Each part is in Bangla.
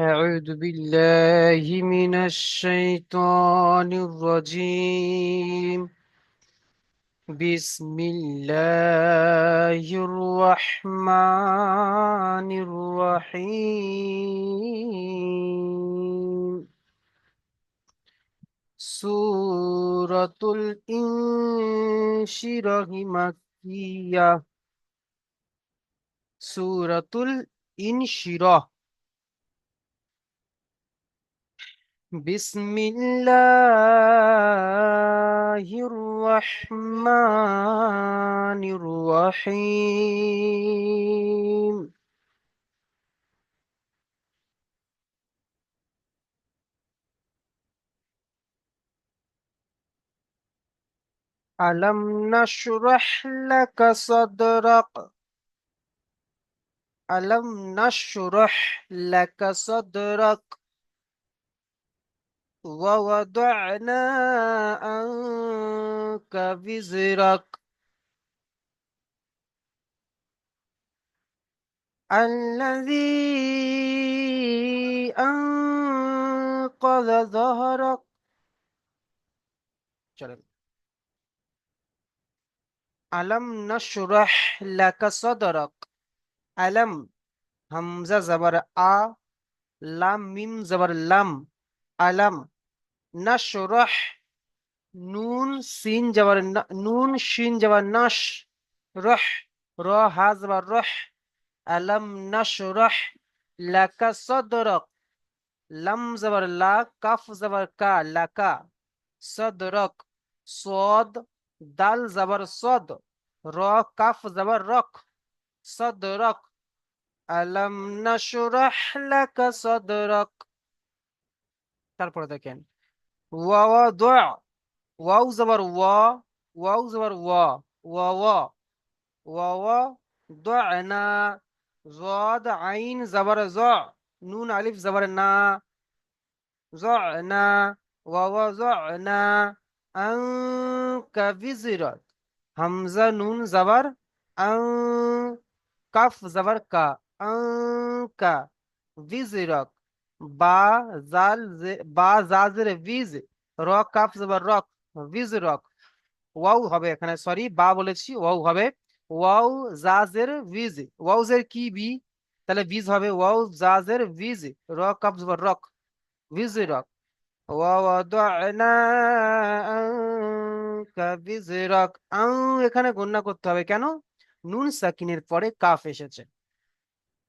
أعوذ بالله من الشيطان الرجيم. بسم الله الرحمن الرحيم. سورة الإنشراح مكية. سورة الإنشراح بسم الله الرحمن الرحيم. ألم نشرح لك صدرك؟ ألم نشرح لك صدرك؟ ووضعنا أنك وزرك الذي أنقذ ظهرك. ألم نشرح لك صدرك؟ ألم همزة زبر آ لام ميم زبر لم ألم নশরহ নুন, সিন জবর ন- নুন, শিন জবর নশ, রহ, র হা জবর রহ, আলম নশরহ, লাকা সদরক, লাম জবর লা, কাফ জবর কা, লাকা সদরক, সদ, দাল জবর সদ, র, কাফ জবর রক, সদরক, আলম নশরহ, লাকা সদরক। তারপরে দেখেন। ওয়া ওয়া দোয়া ওয়াও জবর ওয়া ওয়াও জবর ওয়া ওয়া ওয়া ওয়া ওয়া দোয়ানা জদ আইন জবর জ নুন আলিফ জবর না জনা ওয়া ওয়া জনা আনকা বিজরাক হামজা নুন জবর রক হবে এখানে সরি বা বলেছি হবে। জাজের কি বি? তাহলে হবে জাজের রক আনকা বিজরাক আউ এখানে গণনা করতে হবে কেন? নুন সাকিনের পরে কাফ এসেছে।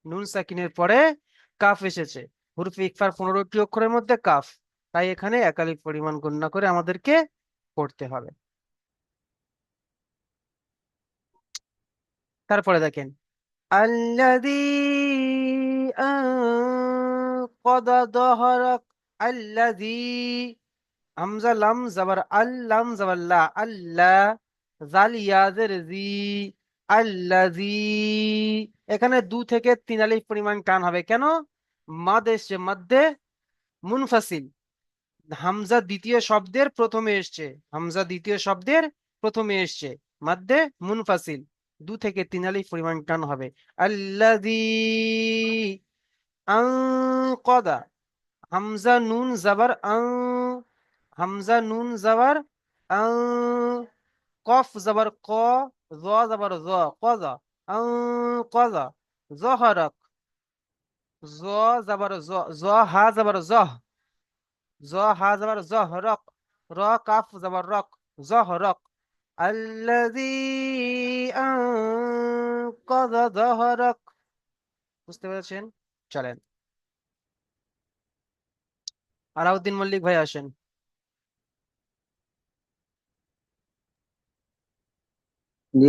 নুন সাকিনের পরে কাফ এসেছে। হুরফে ইকফার পনেরোটি অক্ষরের মধ্যে কাফ। তাই এখানে একালিক পরিমাণ গণনা করে আমাদেরকে পড়তে হবে। তারপরে দেখেন। এখানে দু থেকে তিন আলিফ পরিমাণ টান হবে কেন? মাদ এসছে মধ্যে মুনফাসিল। হামজা দ্বিতীয় শব্দের প্রথমে এসছে। হামজা দ্বিতীয় শব্দের প্রথমে এসছে। মধ্যে মুনফাসিল। দু থেকে তিন আলিফ পরিমাণ টান হবে। আল্লাযী আনকাদা। হামজা নুন জাবার আন, হামজা নুন জাবার আন, কফ জাবার ক জ জাবার জ, কজা। আন কজা জহরক। জ জাবার জ জ হা জাবার জহ জ হা জাবার জহরক র কাফ জাবার রক জহরক আল্লাযী আনকাযা যহরক বুঝতে পেরেছেন? চলেন। আলাউদ্দিন মল্লিক ভাই আসেন। জি।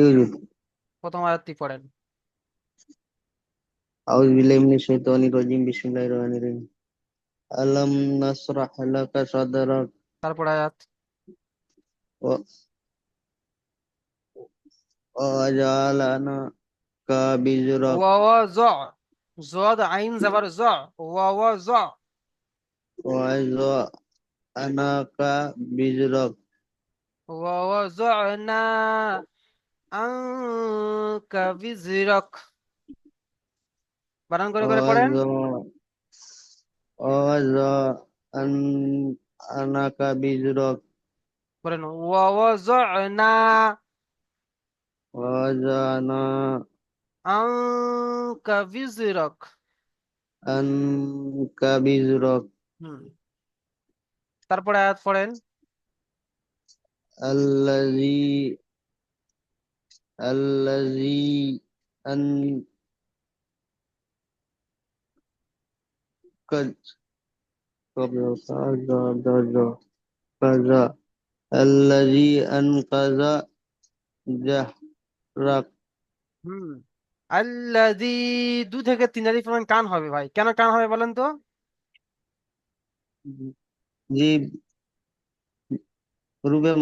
প্রথম আয়াতটি পড়েন। আউযু বিল্লাহি মিনাশ শাইতানির রাজিম বিসমিল্লাহির রহমানির রহিম আলাম নাশরাহ লাকা সাদরাক তারপর আয়াত। ওয়া ওয়াজআলনা কা বিজরাক ওয়া ওয়া জ জদ আইন জাবার জ ওয়া ওয়া জ ওয়াজআনাকা বিজরাক ওয়া ওয়া জনা আনকা বিজরাক বানান করে করে পড়েন। আনাকা বিজরক। বলেন ওয়াওয়াজনা ওয়াজানা আনকা বিজরক। আনকা বিজরক। হুম। তারপরে আয়াত পড়েন। আল্লাযী আল্লাযী আন হুম। দু থেকে তিন আলিফ পরিমাণ টান হবে ভাই। কেন টান হবে বলেন তো? জি।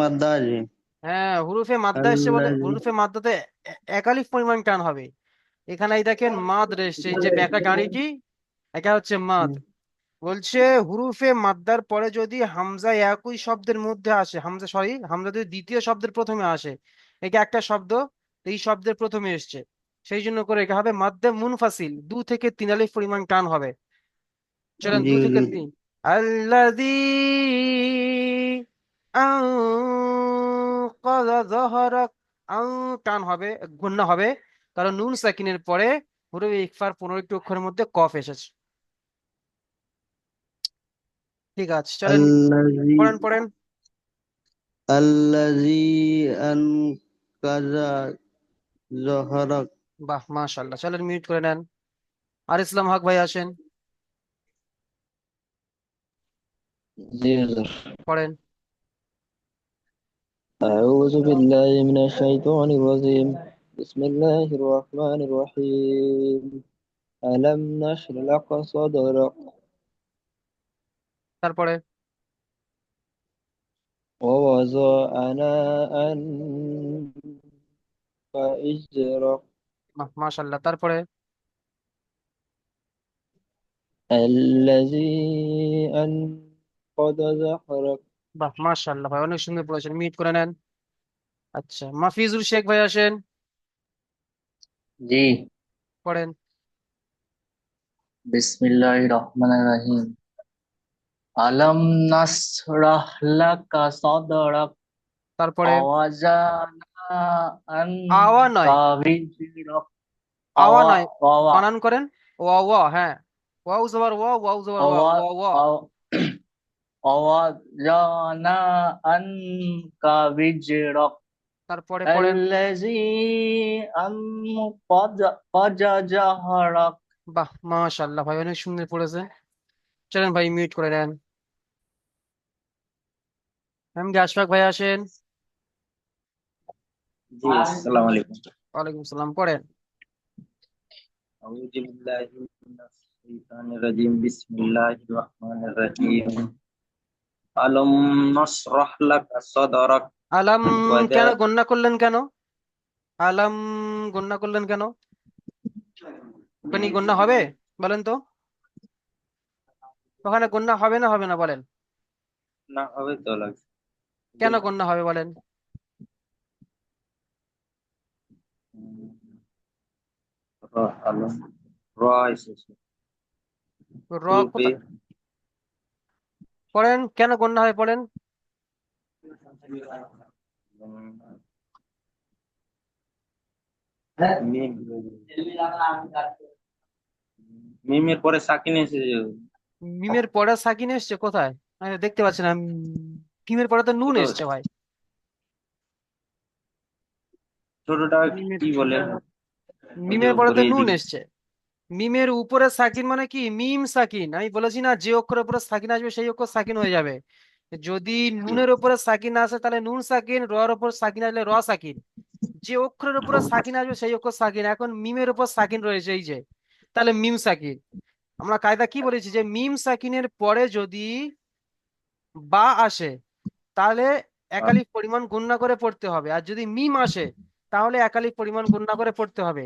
মাদ্দা আছে হ্যাঁ হুরুফে মাদ্দা এসছে বলে হুরুফে মাদ্দাতে এক আলিফ পরিমাণ টান হবে। এখানে এই দেখেন মাদ এসছে এই যে ব্যাকা গাড়িটি এটা হচ্ছে মাদ। বলছে হুরুফে মাদ্দার পরে যদি হামজা একই শব্দের মধ্যে আসে হামজা সরি হামজা যদি দ্বিতীয় শব্দের প্রথমে আসে এটা একটা শব্দ এই শব্দের প্রথমে এসছে। সেই জন্য করে এটা হবে মাদ্দে মুনফাসিল দু থেকে তিন আলিফ পরিমাণ টান হবে। চলেন দু থেকে তিন। আনকাযা টান হবে গুণনা হবে। কারণ নুন সাকিনের পরে হুরুফে ইকফার পনেরোটি অক্ষরের মধ্যে কফ এসেছে। ঠিক আছে চলেন আল্লাযী পড়েন পড়েন আল্লাযী আনকাজা জহরাক বাহ মাশাআল্লাহ চলেন মিউট করে নেন আর ইসলাম হক ভাই আসেন জি হুজুর পড়েন أعوذ بالله من الشيطان الرجيم بسم الله الرحمن الرحيم ألم نشرح لك صدرك তারপরে ووضعنا عنك إزرك বাহ মাশাআল্লাহ তারপরে الذي أنقض ظهرك বাহ মাশাআল্লাহ ভাই অনেক সুন্দর পড়েছেন মিউট করে নেন আচ্ছা মাফিজুর শেখ ভাই আসেন জি পড়েন বিসমিল্লাহির রহমানির রহিম আলাম নাসরাহ লাকা সাদরাক তারপরে আওয়া নয়। আওয়া নয়। বানান করেন। ওয়া ওয়া হ্যাঁ। ওয়াও জবর ওয়া ওয়াও জবর ওয়া ওয়া ওয়া আওয়া ওয়াজানা আনকা তারপরে পড়েন। আল্লাযী জাহরাক বাহ মাশাআল্লাহ ভাই অনেক সুন্দর পড়েছে। চলেন ভাই মিউট করে নেন। আশফাক ভাই আসেন। জি আসসালামু আলাইকুম। ওয়ালাইকুম সালাম পড়েন। আউযু বিল্লাহি মিনাশ শাইতানির রাজিম বিসমিল্লাহির রহমানির রহিম। আলম নাশরাহ লাকা সাদরাক। আলাম কেন গণ্য করলেন কেন? আলাম গণ্য করলেন কেন? ওখানে গণ্য হবে? বলেন তো। ওখানে গণ্য হবে না হবে না বলেন। না হবে তো লাগছে। কেন গণ্য হবে বলেন? পড়েন কেন গণ্য হবে পড়েন? মিমের পরে সাকিন এসেছে। মিমের পরে সাকিন এসছে কোথায়? আমি দেখতে পাচ্ছি না। মিমের পরে তো নুন এসছে ভাই। ছোটটা মিমের কি বলে মিমের পরে তো উপরে নুন এসছে। মিমের উপরে সাকিন মানে কি? মিম সাকিন। আমি বলেছি না যে অক্ষরের উপরে সাকিন আসবে সেই অক্ষর সাকিন হয়ে যাবে। যদি নুনের উপরে সাকিন আসে তাহলে নুন সাকিন র এর উপর সাকিন আসলে র সাকিন। যে অক্ষরের উপরে সাকিন আসবে সেই অক্ষর সাকিন। এখন মিমের উপর সাকিন রয়েছে এই যে। তাহলে মিম সাকিন। আমরা কায়দা কি বলেছি? যে মিম সাকিনের পরে যদি বা আসে তাহলে একালিক পরিমাণ গণনা করে পড়তে হবে। আর যদি মিম আসে তাহলে একালিক পরিমাণ গণনা করে পড়তে হবে।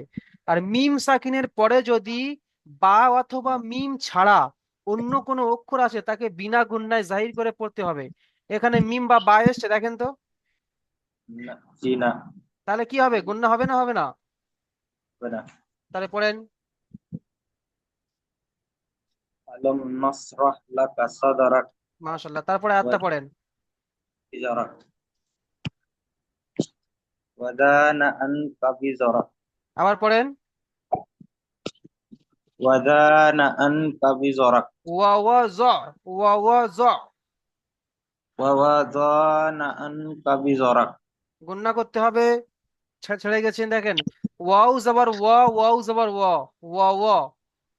আর মিম সাকিনের পরে যদি বা অথবা মিম ছাড়া অন্য কোনো অক্ষর আছে তাকে বিনা গুণনায় জাহির করে পড়তে হবে। এখানে মিম বা বা এসছে দেখেন তো। তাহলে কি হবে? গণনা হবে না হবে না? তাহলে পড়েন। মাশাআল্লাহ তারপরে আত্মা পড়েন। বিজরাক ওয়াদানা আনকা বিজরাক আবার পড়েন। জ ওয়া ওয়া জ ওয়া ওয়াদানা আনকা বিজরাক গুণনা করতে হবে। ছেড়ে গেছেন দেখেন। ওয়াও জবর ওয়া ওয়াও জবর ওয়া ওয়া ওয়া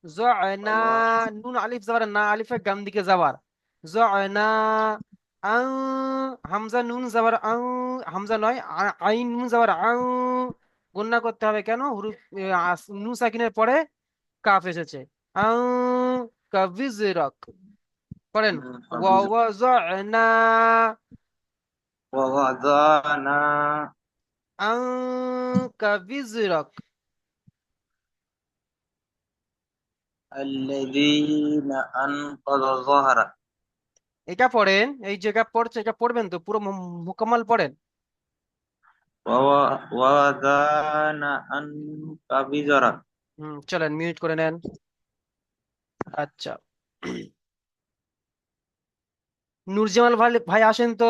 জআনা নুন আলিফ জবর না আলিফের গাম দিকে যাবার জআনা আং হামজা নুন জবর আং হামজা নয় আ- আইন নুন জবর আং গুণনা করতে হবে কেন হুরুফ এ, আস- নুন সাকিনের পরে কাফ এসেছে আং কাভিজরক পড়েন ওয়া ওয়া জআনা ওয়া ওয়াদানা عنك وزرك الذين أنقض ظهرك এটা পড়েন এই জায়গা পড়ছে এটা পড়বেন তো পুরো মুকম্মল পড়েন। হুম চলেন মিউট করে নেন। আচ্ছা। নুরজামাল ভাই ভাই আসেন তো।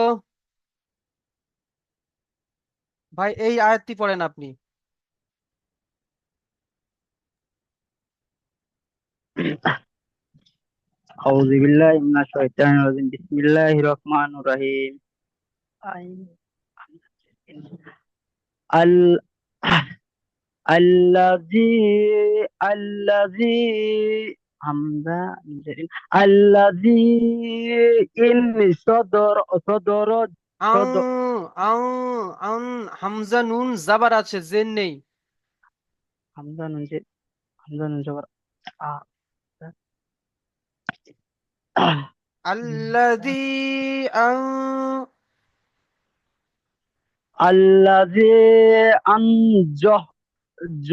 ভাই এই আয়াতটি পড়েন আপনি। أعوذ بالله من الشيطان الرجيم بسم الله الرحمن الرحيم ال الذي الذي حمزة الذي إن صدر صدر আং صدر আং আং হামজা নুন জাবার আছে জেন নেই حمزة ننزل حمزة ننزل آه. الذي أن الذي أنجه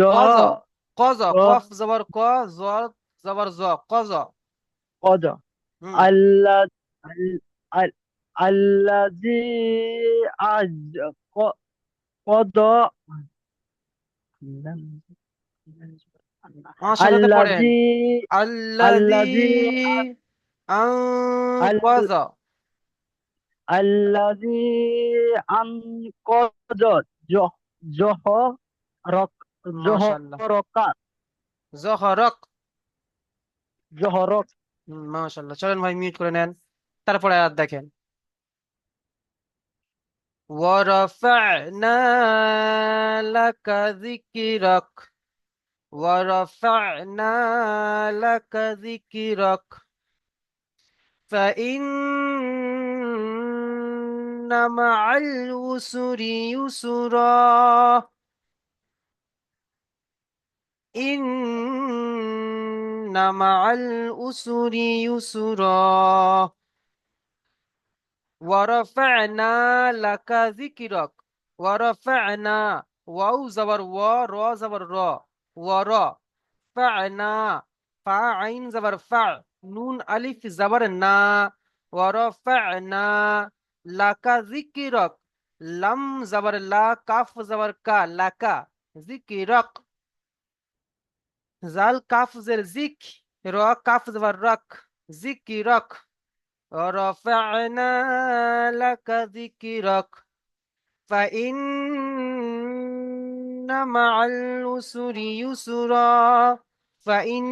قضى قضى قف زبر قا زور زبر زا قضى قضى الذي أج قضى إيه؟ الذي الذي أنقذ الذي أنقذ جه جهرك ما شاء الله جهرك ظهرك جهرك হুম, মাশাআল্লাহ চলেন ভাই মিউট করে নেন তারপরে আয়াত দেখেন ورفعنا لك ذكرك ورفعنا لك ذكرك فإن مع العسر يسرا. إن مع العسر يسرا. ورفعنا لك ذكرك. ورفعنا واو زبر و را زبر را. ورا فعنا فا عين زبر فع. نون ألف زبر نا ورفعنا لك ذكرك. لم زبر لا كاف زبر كا لك ذكرك. زال كاف زر زك را كاف زبر رك ذكرك. ورفعنا لك ذكرك. فإن مع العسر يسرا. ফাইন,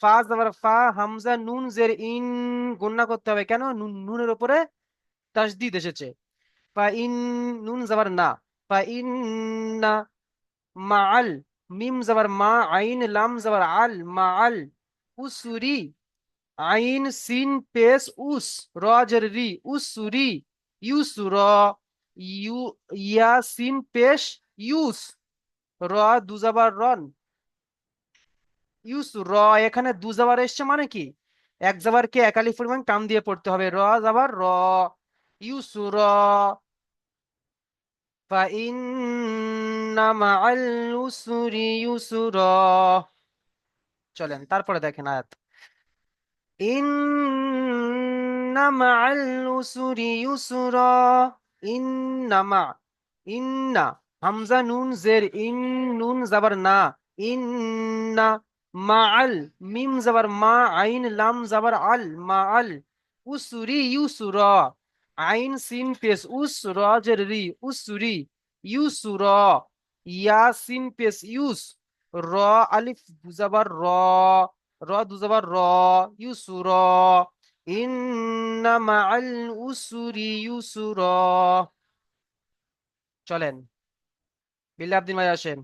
ফা যাবার ফা, হামজা, নুন, জের, ইন গণনা করতে হবে। কেন? নুন, নুনের উপরে তাসদিদ এসেছে। ফাইন, নুন যাবার না। ফাইন না মাআল, মিম যাবার মা, আইন, লাম যাবার আল, মাআল, উসুরি, আইন, সিন, পেস, উস রজর রি, উসুরি, ইউসুর, ইউ, ইয়া, সিন, পেশ, ইউস, র, দুজাবার রন। ইউস র, এখানে দু যাবার এসছে মানে কি? এক যাবারকে একালি পরিমাণ টান দিয়ে পড়তে হবে। র যাবার র। ইউস র। চলেন, তারপরে দেখেন আয়াত। ইন্না, হামজা নুন, জের, ইন, নুন যাবার না। ইন্না মা আল মিম জবর মা, আইন লাম জবর আল মা আল উসুরি, ইউসুর, আইন সিন পেস উস র জের রি উসুরি, ইউসুর, ইয়া সিন পেস ইউস, র, আলিফ জবর র র দু জবর র, ইউসুর ইন্না মাআল উসুরি, ইউসুর। চলেন, বিল্লাহ আব্দিন ভাই আসেন।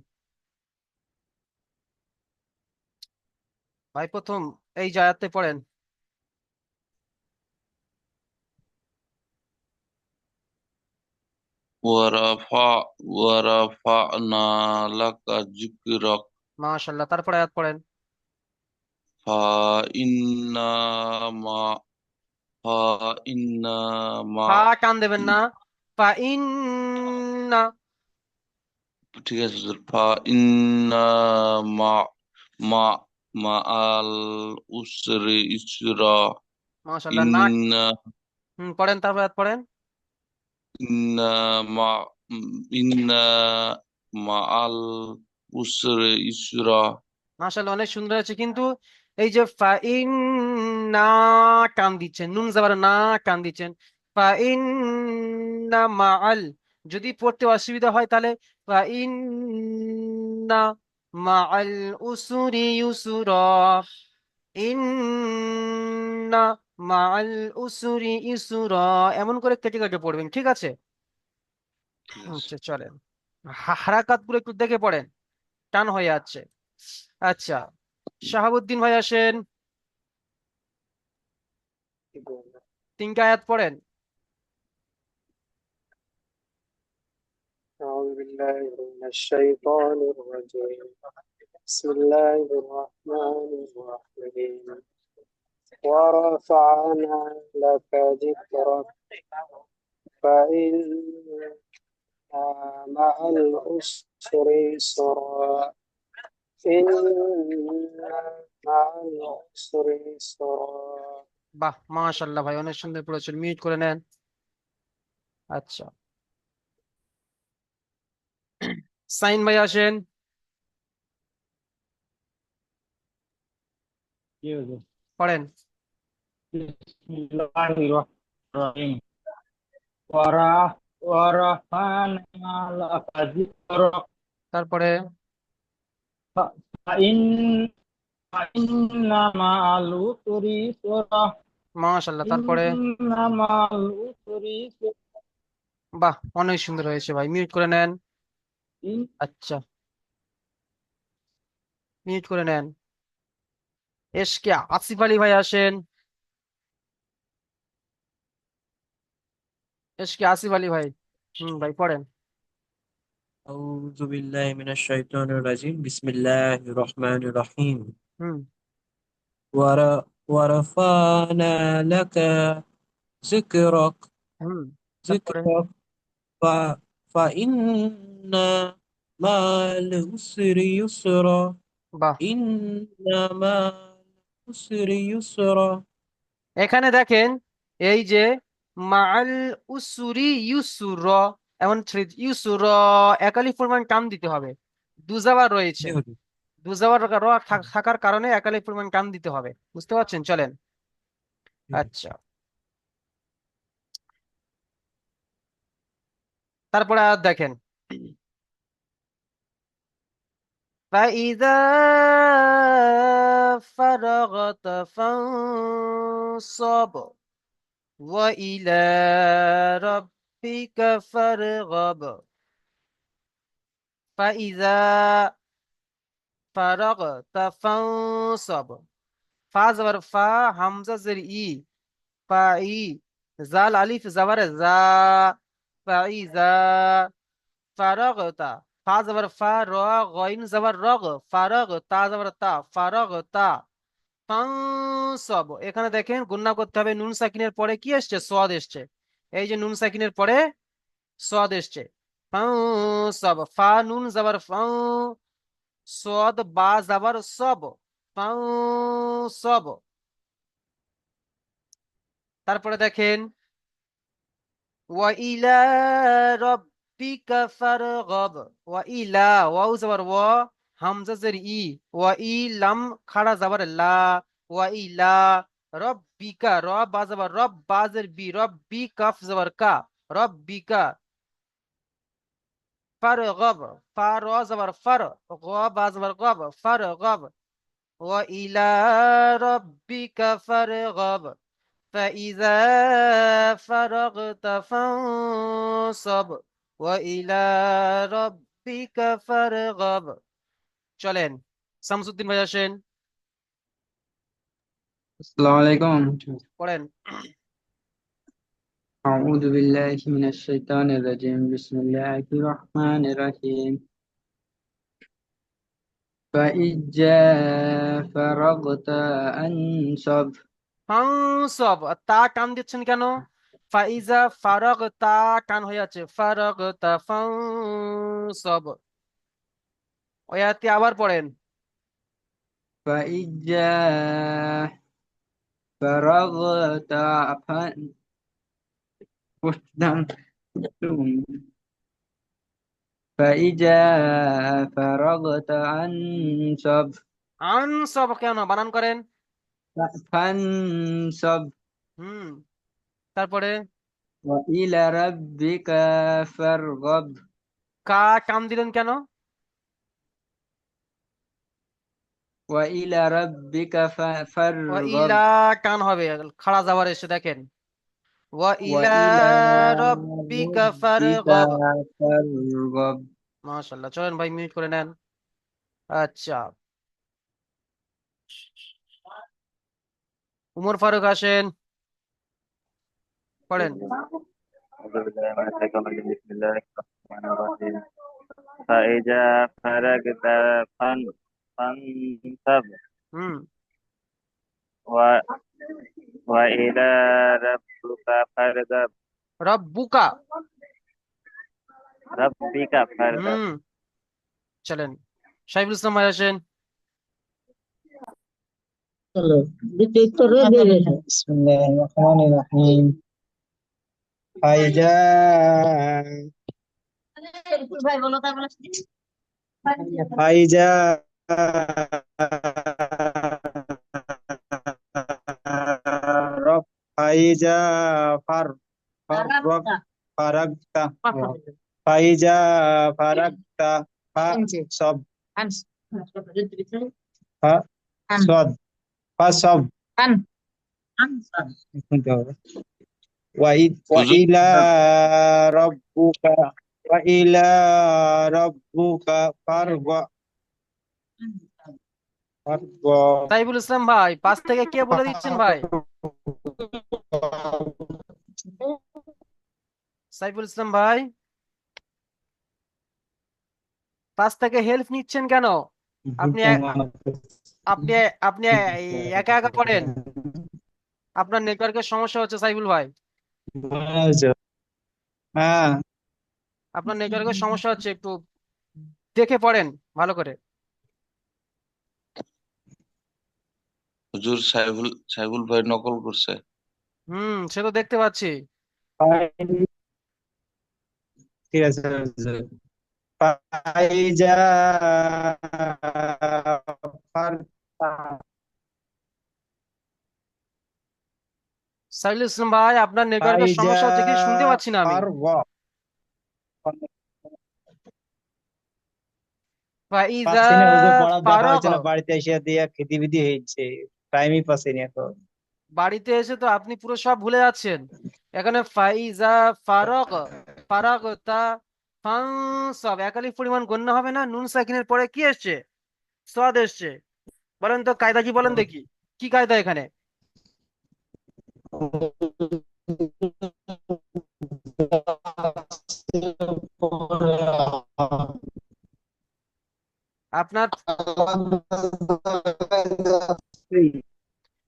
ভাই প্রথম এই জায়াতে পড়েন ورفع ورفعنا لك ذكرك মাশাআল্লাহ তারপরে আয়াত পড়েন فإن ما فإن ما ফা টান দেবেন না ফা ইন্না ঠিক আছে হুজুর فإن ما ما মাআল উসরি ইসরা মাশাআল্লাহ না ইন্না হুম, পড়েন তারপর আয়াত পড়েন। ইন্না মা ইন্না মাআল উসরি ইসরা। মাশাআল্লাহ অনেক সুন্দর আছে কিন্তু এই যে ফা ইন্না টান দিচ্ছেন নুন জাবার না টান দিচ্ছেন ফা ইন্না মাআল যদি পড়তে অসুবিধা হয় তাহলে ফা ইন্না মাআল উসুরি ইউসুরা ইন্না মাআল উসুরি ইউসুরা এমন করে কেটে কেটে পড়বেন ঠিক আছে ঠিক আছে আচ্ছা চলেন হা- হারাকাত গুলো একটু দেখে পড়েন টান হয়ে যাচ্ছে আচ্ছা শাহাবুদ্দিন ভাই আসেন তিনটা আয়াত পড়েন أعوذ بالله من الشيطان الرجيم بسم الله الرحمن الرحيم ورفعنا لك ذكرك فإن مع العسر يسرا إن مع العسر يسرا বাহ মাশাল্লাহ ভাই অনেক সুন্দর পড়েছেন মিউট করে নেন আচ্ছা সাইন ভাই আসেন পড়েন তারপরে মাশাল্লাহ তারপরে বাহ, অনেক সুন্দর হয়েছে ভাই মিউট করে নেন। আচ্ছা মিউট করে নেন এসকে আসিফ আলী ভাই আসেন এসকে আসিফ আলী ভাই হুম ভাই পড়েন أعوذ بالله من الشيطان الرجيم بسم الله الرحمن الرحيم হুম ور ورفعنا لك ذكرك হুম তারপরে ذكرك ف فإن مع العسر يسرا বাহ إن مع العسر يسرا এখানে দেখেন এই যে মাআল উসুরি ইউসুর এমন ইউসুর একালিফ পরিমাণ টান দিতে হবে দুজাবার রয়েছে জি হুজুর দুজাবার র থাক- থাকার কারণে একালিফ পরিমাণ টান দিতে হবে বুঝতে পারছেন চলেন জি। আচ্ছা তারপরে আর দেখেন فإذا فرغت فانصب وإلى ربك فارغب. فإذا فرغت فانصب. فا زبر فا همزة زر إي. فا إي زال ألف زبر زا. فإذا ফারাগতা ফা জবর ফা র গইন জবর রগ ফারাগ তা জবর তা ফারাগতা ফানসব এখানে দেখেন গুণনা করতে হবে নুন সাকিনের পরে কি এসছে? সদ এসছে। এই যে নুন সাকিনের পরে সদ এসছে। ফানসব ফা, নুন জবর সদ বা জবর সব। ফানসব তারপরে দেখেন ওয়া ইলা রব্বিকা فيك فارغب. وإلى واو زبر و همزة زر إي وإي لم خرا زبر لا. وإلى ربك رب بازبر رب بازر بي رب كف زبر كا رب ربك فارغب. فار زبر فر غاب زبر غاب فارغب. وإلى ربك فارغب. فإذا فرغت فانصب. وإلى ربك فارغب চলেন শামসুদ্দিন ভাই আসেন আসসালামু আলাইকুম পড়েন أعوذ بالله من الشيطان الرجيم بسم الله الرحمن الرحيم فإذا فرغت أنصب ফাংসব তা টান দিচ্ছেন কেন ফাইজা ফারগ তা টান হয়ে আছে ফারগ তা ফাংসব ওই আয়াতটি আবার পড়েন فإذا فرغت فن فإذا فرغت أنصب আনসব কেন বানান করেন فانصب হুম তারপরে? ইলা রাব্বিকা ফারগব কা কাম দিলেন কেন? ওয়াইলা রাব্বিকা ফারগব কান হবে খাড়া এসে দেখেন। ওয়াইলা রাব্বিকা ফারগব। ফারগব মাশাআল্লাহ চলেন ভাই মিউট করে নেন। আচ্ছা। উমর ফারুক আসেন। الرحيم فإذا فرغت فان فانصب হুম و وإلى ربك فارغب রব্বুকা ربك فارغب হুম চলেন সাইফুল ইসলাম ভাই আসেন ফাইজা ভাই বলো তারপরে ফাইজা রব ফাইজা ফার ফারক ফারাকতা ফাইজা ফারাকতা ফা সব। ফা সদ। ফা সব। وإذ وإلى ربك وإلى ربك فارغب فارغب সাইফুল ইসলাম ভাই পাশ থেকে কে বলে দিচ্ছেন ভাই সাইফুল ইসলাম ভাই পাশ থেকে হেল্প নিচ্ছেন কেন আপনি এ- আপনি আপনি একা একা পড়েন আপনার নেটওয়ার্কের সমস্যা হচ্ছে সাইফুল ভাই হ্যাঁ। আপনার নেটওয়ার্কের সমস্যা হচ্ছে একটু দেখে পড়েন ভালো করে। হুজুর সাইফুল সাইফুল ভাই নকল করছে। হুম সে তো দেখতে পাচ্ছি। ঠিক আছে ফাইজা সাইফুল ইসলাম ভাই আপনার নেটওয়ার্কের সমস্যা হচ্ছে কি? শুনতে পাচ্ছি না আমি। ফাইজা ফারাগ বাড়িতে এসে দিয়ে খেতে বিধি হয়েছে। টাইমই পাচ্ছি না এখন। বাড়িতে এসে তো আপনি পুরো সব ভুলে যাচ্ছেন। এখানে ফাইজা ফারাগ ফারাগ তা ফানসাব একালিফ পরিমাণ গণ্য হবে না? নুন সাকিনের পরে কি এসছে? সদ এসছে। বলেন তো কায়দা কি বলেন দেখি। কি কায়দা এখানে? আপনার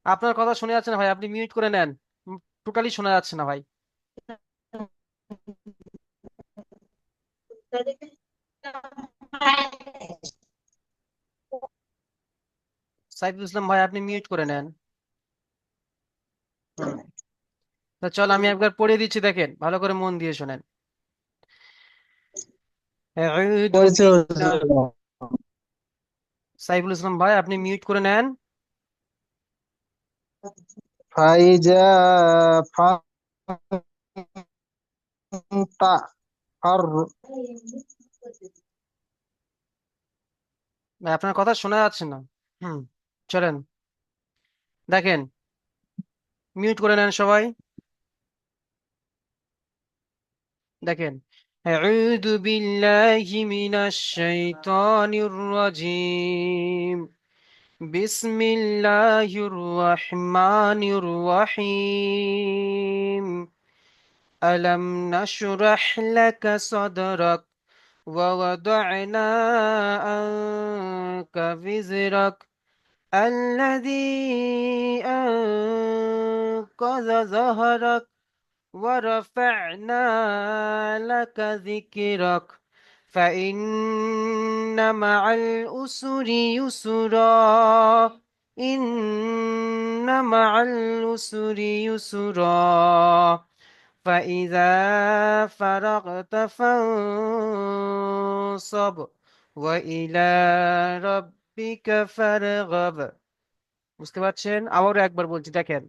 আপনার কথা শোনা যাচ্ছে না ভাই, আপনি মিউট করে নেন। টোটালি শোনা যাচ্ছে না ভাই। সাইফুল ইসলাম ভাই, আপনি মিউট করে নেন হুম। তা চল আমি একবার পড়ে দিচ্ছি দেখেন। ভালো করে মন দিয়ে শোনেন। সাইফুল ইসলাম ভাই আপনি মিউট করে নেন। ফাইজা ফান্তা আর আপনার কথা শোনা যাচ্ছে না। হুম চলেন। দেখেন মিউট করে নেন সবাই। দেখেন أعوذ بالله من الشيطان الرجيم بسم الله الرحمن الرحيم ألم نشرح لك صدرك ووضعنا عنك وزرك الذي أنقذ ظهرك ورفعنا لك ذكرك فإن مع الأسر يسرا إن مع الأسر يسرا فإذا فرغت فانصب وإلى ربك فارغب বুঝতে পারছেন আবারও একবার বলছি দেখেন